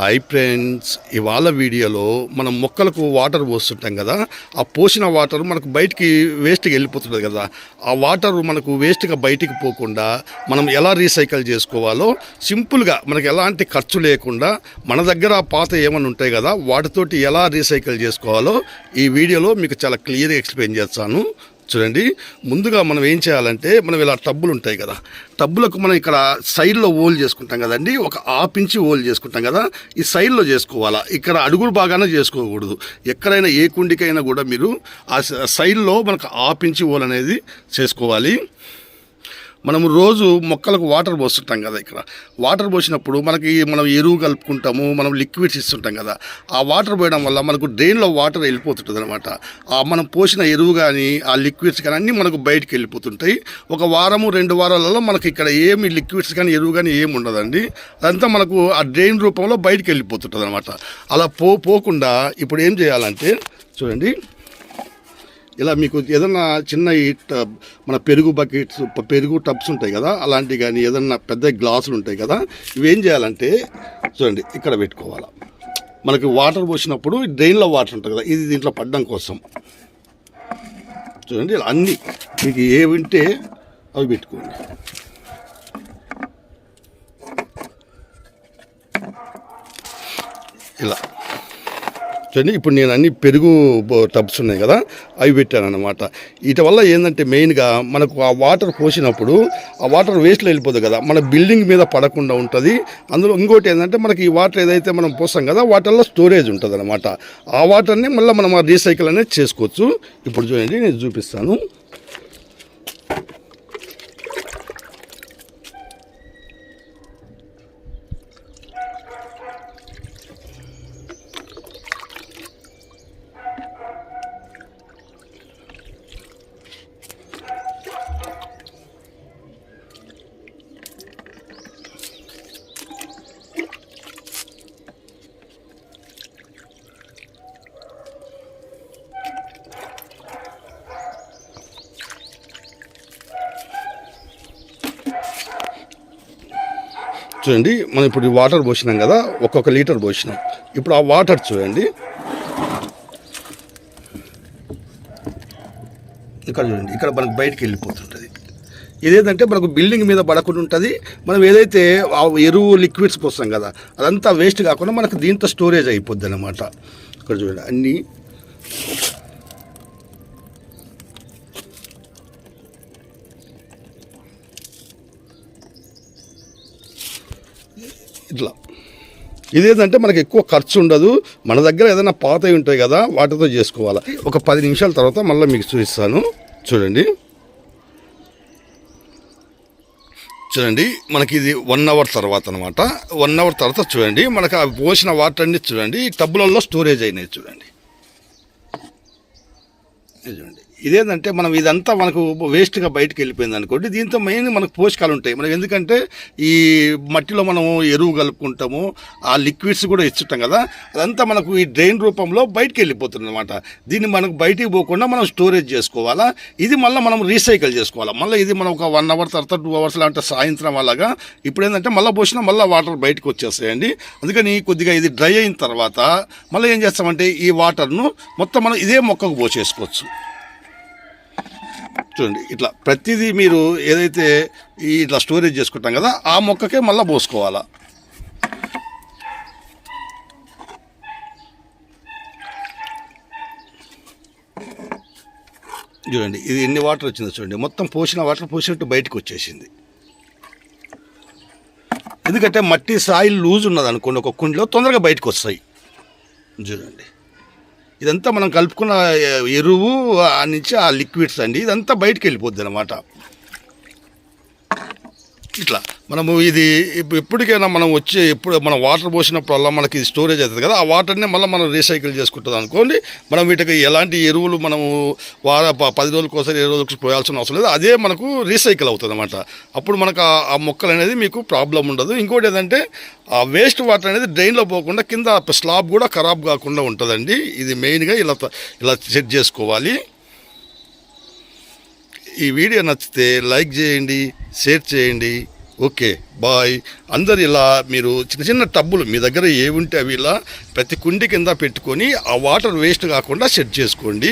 I friends ఇవాళ వీడియోలో మనం మొక్కలకు వాటర్ పోస్తుంటాం కదా ఆ పోసిన వాటర్ మనకు బయటికి వేస్ట్గా వెళ్ళిపోతుంది కదా ఆ వాటర్ మనకు వేస్ట్గా బయటికి పోకుండా మనం ఎలా రీసైకిల్ చేసుకోవాలో సింపుల్గా మనకు ఎలాంటి ఖర్చు లేకుండా మన దగ్గర పాత ఏమైనా ఉంటాయి కదా వాటితోటి ఎలా రీసైకిల్ చేసుకోవాలో ఈ వీడియోలో మీకు చాలా క్లియర్గా ఎక్స్ప్లెయిన్ చేస్తాను. చూడండి. ముందుగా మనం ఏం చేయాలంటే మనం ఇలా టబ్బులు ఉంటాయి కదా. టబ్బులకు మనం ఇక్కడ సైడ్లో ఓల్ చేసుకుంటాం కదండి. ఒక హాఫ్ ఇంచి ఓల్ చేసుకుంటాం కదా. ఈ సైడ్లో చేసుకోవాలా. ఇక్కడ అడుగులు బాగానే చేసుకోకూడదు. ఎక్కడైనా ఏ కుండికైనా కూడా మీరు ఆ సైడ్లో మనకు హాఫ్ ఇంచి ఓల్ అనేది చేసుకోవాలి. మనం రోజు మొక్కలకు వాటర్ పోస్తుంటాం కదా ఇక్కడ. వాటర్ పోసినప్పుడు మనకి మనం ఎరువు కలుపుకుంటాము మనం లిక్విడ్స్ ఇస్తుంటాం కదా. ఆ వాటర్ పోయడం వల్ల మనకు డ్రైన్లో వాటర్ వెళ్ళిపోతుంటుంది అనమాట ఆ మనం పోసిన ఎరువు కానీ ఆ లిక్విడ్స్ కానీ అన్నీ మనకు బయటకు వెళ్ళిపోతుంటాయి. ఒక వారము రెండు వారాలలో మనకి ఇక్కడ ఏమి లిక్విడ్స్ కానీ ఎరువు కానీ ఏమి ఉండదండి. అదంతా మనకు ఆ డ్రైన్ రూపంలో బయటకు వెళ్ళిపోతుంటుంది అనమాట అలా పో పోకుండా ఇప్పుడు ఏం చేయాలంటే చూడండి. ఇలా మీకు ఏదన్నా చిన్న మన పెరుగు బకెట్స్ పెరుగు టబ్స్ ఉంటాయి కదా అలాంటివి కానీ ఏదన్నా పెద్ద గ్లాసులు ఉంటాయి కదా ఇవేం చేయాలంటే చూడండి ఇక్కడ పెట్టుకోవాలి. మనకి వాటర్ పోసినప్పుడు డ్రైన్లో వాటర్ ఉంటుంది కదా ఇది దీంట్లో పడ్డం కోసం. చూడండి ఇలా అన్నీ మీకు ఏవి ఉంటే అవి పెట్టుకోండి. ఇలా. చూడండి ఇప్పుడు నేను అన్ని పెరుగు టబ్స్ ఉన్నాయి కదా అవి పెట్టాను అనమాట వీటి వల్ల ఏంటంటే మెయిన్గా మనకు ఆ వాటర్ పోసినప్పుడు ఆ వాటర్ వేస్ట్లో వెళ్ళిపోతుంది కదా మన బిల్డింగ్ మీద పడకుండా ఉంటుంది. అందులో ఇంకోటి ఏంటంటే మనకి ఈ వాటర్ ఏదైతే మనం పోస్తాం కదా వాటర్లో స్టోరేజ్ ఉంటుంది అనమాట ఆ వాటర్ని మళ్ళీ మనం ఆ రీసైకిల్ అనేది చేసుకోవచ్చు. ఇప్పుడు చూడండి నేను చూపిస్తాను. చూడండి మనం ఇప్పుడు ఈ వాటర్ పోసినాం కదా ఒక్కొక్క లీటర్ పోసినాం. ఇప్పుడు ఆ వాటర్ చూడండి. ఇక్కడ చూడండి ఇక్కడ మనకు బయటికి వెళ్ళిపోతుంటుంది. ఇదేంటంటే మనకు బిల్డింగ్ మీద పడకుండా ఉంటుంది. మనం ఏదైతే ఆ ఎరువు లిక్విడ్స్ పోస్తాం కదా అదంతా వేస్ట్ కాకుండా మనకు దీంతో స్టోరేజ్ అయిపోద్ది అనమాట ఇక్కడ చూడండి అన్నీ ఇట్లా. ఇదేంటంటే మనకి ఎక్కువ ఖర్చు ఉండదు. మన దగ్గర ఏదైనా పాతవి ఉంటాయి కదా వాటితో చేసుకోవాలి. ఒక పది నిమిషాల తర్వాత మళ్ళీ మీకు చూపిస్తాను. చూడండి. చూడండి మనకి ఇది వన్ అవర్ తర్వాత అనమాట వన్ అవర్ తర్వాత చూడండి మనకు అవి పోసిన వాటర్ అన్ని చూడండి ఈ టబ్బులలో స్టోరేజ్ అయినాయి చూడండి. చూడండి. ఇదేంటంటే మనం ఇదంతా మనకు వేస్ట్గా బయటకు వెళ్ళిపోయింది అనుకోండి దీంతో మెయిన్ మనకు పోషకాలు ఉంటాయి. మనం ఎందుకంటే ఈ మట్టిలో మనం ఎరువు కలుపుకుంటాము ఆ లిక్విడ్స్ కూడా ఇచ్చుంటాం కదా అదంతా మనకు ఈ డ్రైన్ రూపంలో బయటకు వెళ్ళిపోతుంది అనమాట దీన్ని మనకు బయటికి పోకుండా మనం స్టోరేజ్ చేసుకోవాలా? ఇది మళ్ళీ మనం రీసైకిల్ చేసుకోవాలా? మళ్ళీ ఇది మనం ఒక వన్ అవర్ తర్వాత టూ అవర్స్ లాంటి సాయంత్రం అలాగా ఇప్పుడు ఏంటంటే మళ్ళీ పోసినా మళ్ళీ వాటర్ బయటకు వచ్చేస్తాయండి. అందుకని కొద్దిగా ఇది డ్రై అయిన తర్వాత మళ్ళీ ఏం చేస్తామంటే ఈ వాటర్ను మొత్తం మనం ఇదే మొక్కకు పోసేసుకోవచ్చు. చూడండి ఇట్లా ప్రతిదీ మీరు ఏదైతే ఈ ఇట్లా స్టోరేజ్ చేసుకుంటాం కదా ఆ మొక్కకే మళ్ళీ పోసుకోవాలా? చూడండి ఇది ఎన్ని వాటర్ వచ్చిందో చూడండి. మొత్తం పోసిన వాటర్ పోసినట్టు బయటకు వచ్చేసింది. ఎందుకంటే మట్టి సాయిల్ లూజ్ ఉన్నది అనుకోండి ఒక కుండిలో తొందరగా బయటకు వస్తాయి. చూడండి. ఇదంతా మనం కలుపుకున్న ఎరువు నుంచి ఆ లిక్విడ్స్ అండి ఇదంతా బయటికి వెళ్ళిపోద్ది అనమాట ఇట్లా మనము ఇది ఎప్పటికైనా మనం వచ్చి ఎప్పుడు మనం వాటర్ పోసినప్పుడల్లా మనకి స్టోరేజ్ అవుతుంది కదా ఆ వాటర్ని మళ్ళీ మనం రీసైకిల్ చేసుకుంటుంది అనుకోండి మనం వీటికి ఎలాంటి ఎరువులు మనము వార ప- పది రోజులకోసారి ఇరవై రోజులకు పోయాల్సిన అవసరం లేదు అదే మనకు రీసైకిల్ అవుతుంది అనమాట అప్పుడు మనకు ఆ- మొక్కలు అనేది మీకు ప్రాబ్లం ఉండదు. ఇంకోటి ఏంటంటే ఆ వేస్ట్ వాటర్ అనేది డ్రైన్లో పోకుండా కింద స్లాబ్ కూడా ఖరాబ్ కాకుండా ఉంటుందండి. ఇది మెయిన్గా ఇలా ఇలా సెట్ చేసుకోవాలి. ఈ వీడియో నచ్చితే లైక్ చేయండి షేర్ చేయండి. Okay bye. అందరు ఇలా మీరు చిన్న చిన్న టబ్బులు మీ దగ్గర ఏముంటే అవి ఇలా ప్రతి కుండి కింద పెట్టుకొని ఆ వాటర్ వేస్ట్ కాకుండా సెట్ చేసుకోండి.